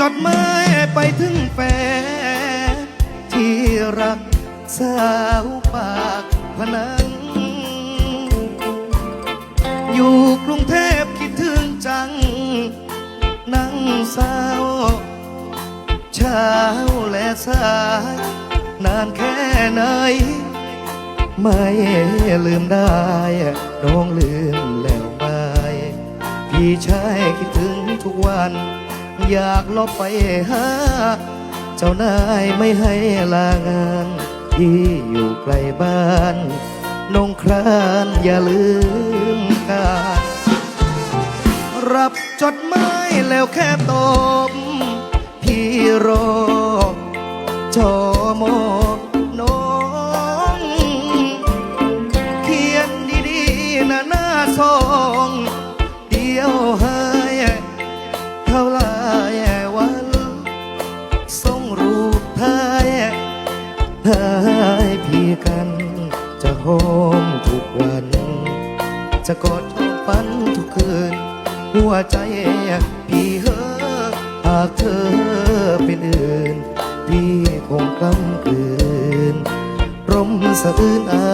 จดหมายไปถึงแฟนที่รักสาวปากพนัง อยู่กรุงเทพคิดถึงจัง นั่งเศร้าเช้าและสาย นานแค่ไหน ไม่ลืมได้น้องลืมแล้วไหมพี่ชายคิดถึงทุกวัน อยากลบไปหาเจ้านายไม่ให้ลางาน ที่อยู่ไกลบ้านนงครานอย่าลืมกันรับจดหมายแล้วแค่ตบพี่รอจอมอน้อง เขียนดีๆนะหน้าซอง เดียวห้เให้พี่กัน จะโฮมทุกวัน จะกอดท้องฝันทุกคืน หัวใจพี่เฮอหากเธอเป็นอื่น พี่คงกำกืนร่มสะอื้นอา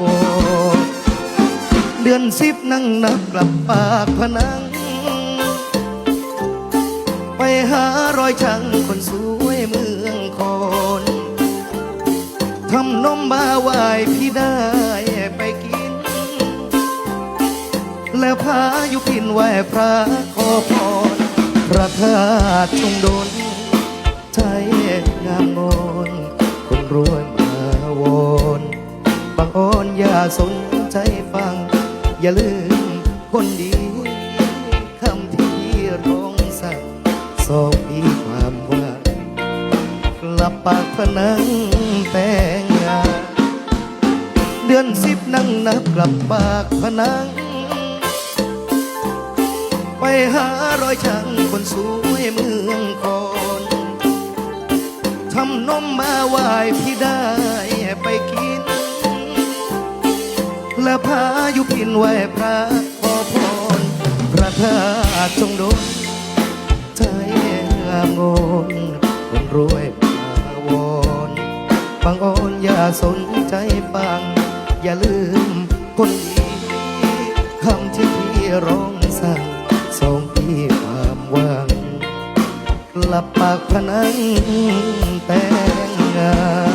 วรเดือนสิบนั่งนับกลับปากพนัง ไปหารอยช่างคนสวย ทำนมมาไหวพี่ได้ไปกิน แล้วพายุพินไหวพระขอพรพระธาตุชงดนใจงามงอนคนรวยมาวอนบางอ้อนอย่าสนใจฟัง อย่าลืมคนดีคำที่ร้องสั่งสองมีความหว่ากลับปากพนังแต่ ดือนสิบนั่งนับกลับปากพนัง ไปหารอยช่างคนสวยเมืองคอนทำนมมาไหวพี่ได้ไปกิน และพายุพินไหวพระขอพรพระธาตุจงโดนใจงามงนคนรวยมาวอนฟังอ่อนอย่าสนใจฟัง อย่าลืมคนดีคำที่พี่ร้องสั่งส่งพี่ความหวัง หลับปากพนังแต่งงาน